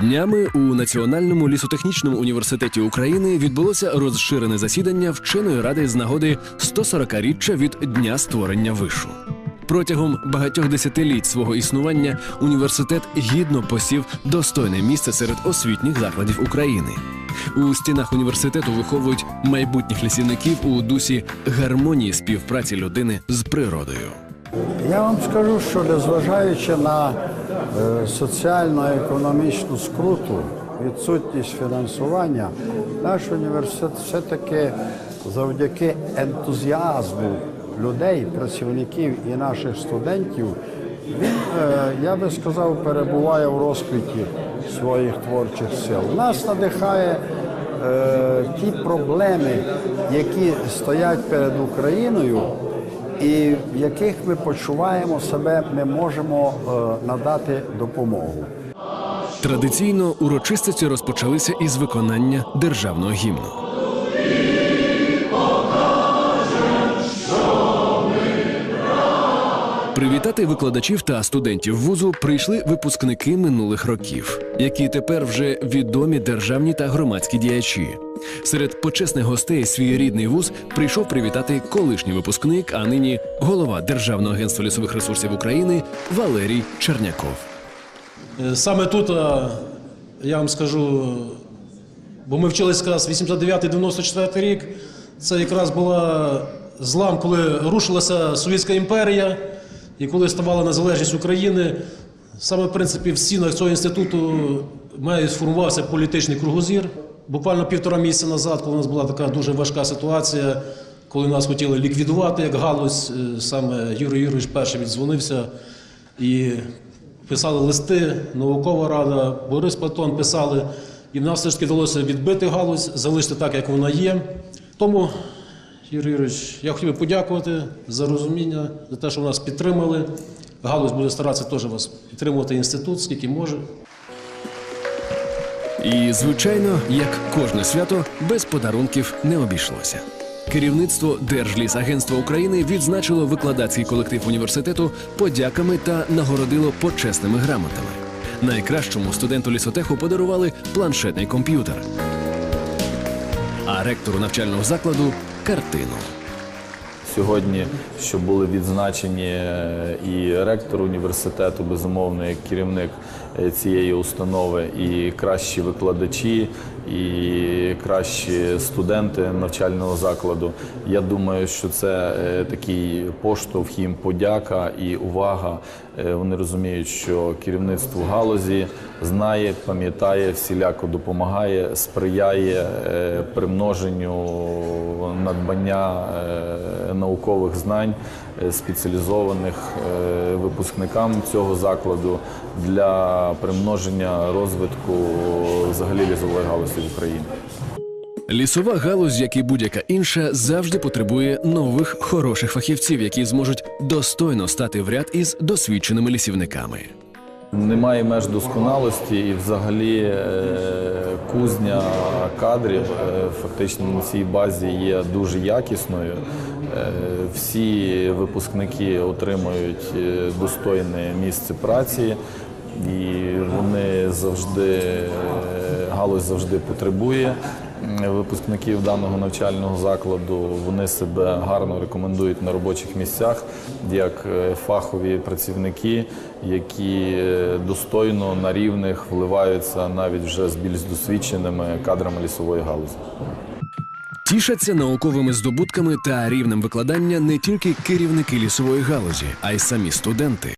Днями у Національному лісотехнічному університеті України відбулося розширене засідання вченої ради з нагоди 140-річчя від дня створення вишу. Протягом багатьох десятиліть свого існування університет гідно посів достойне місце серед освітніх закладів України. У стінах університету виховують майбутніх лісівників у дусі гармонії співпраці людини з природою. Я вам скажу, що незважаючи на соціально-економічну скруту, відсутність фінансування, наш університет все-таки завдяки ентузіазму людей, працівників і наших студентів, він, е, я би сказав, перебуває в розквіті своїх творчих сил. Нас надихає е, ті проблеми, які стоять перед Україною і в яких ми почуваємо себе, ми можемо е, надати допомогу. Традиційно урочистості розпочалися із виконання державного гімну. Привітати викладачів та студентів вузу прийшли випускники минулих років, які тепер вже відомі державні та громадські діячі. Серед почесних гостей свій рідний вуз прийшов привітати колишній випускник, а нині голова Державного агентства лісових ресурсів України Валерій Черняков. Е, Саме тут, я вам скажу, бо ми вчились якраз 89-94 рік. Це якраз була злам, коли рушилася Совєтська імперія і коли ставала незалежність України. Саме в принципі в стінах цього інституту має сформувався політичний кругозір. Буквально півтора місяця назад, коли у нас була така дуже важка ситуація, коли нас хотіли ліквідувати як галузь, е, саме Юрій Юрійович перший віддзвонився і писали листи, наукова рада, Борис Платон писали. І в нас все ж таки вдалося відбити галузь, залишити так, як вона є. Тому, Юрій Юрійович, я хотів би подякувати за розуміння, за те, що нас підтримали. Галузь буде старатися теж вас підтримувати інститут, скільки може. І, звичайно, як кожне свято, без подарунків не обійшлося. Керівництво Держлісагентства України відзначило викладацький колектив університету подяками та нагородило почесними грамотами. Найкращому студенту лісотеху подарували планшетний комп'ютер, а ректору навчального закладу картину. Сьогодні, що були відзначені е, і ректор університету, безумовно, як керівник е, цієї установи, і кращі викладачі, і кращі студенти навчального закладу. Я думаю, що це е, такий поштовх їм подяка і увага. Вони розуміють, що керівництво галузі знає, пам'ятає, всіляко допомагає, сприяє примноженню надбання наукових знань е, спеціалізованих е, випускникам цього закладу для примноження розвитку взагалі лісової галузі в Україні. Лісова галузь, як і будь-яка інша, завжди потребує нових хороших фахівців, які зможуть достойно стати в ряд із досвідченими лісівниками. Немає меж досконалості, і взагалі е, кузня кадрів фактично на цій базі є дуже якісною. Е, Всі випускники отримують е, достойне місце праці, і вони завжди е, галузь завжди потребує випускників даного навчального закладу. Вони себе гарно рекомендують на робочих місцях як фахові працівники, які достойно на рівних вливаються навіть вже з більш досвідченими кадрами лісової галузі. Тішаться науковими здобутками та рівнем викладання не тільки керівники лісової галузі, а й самі студенти.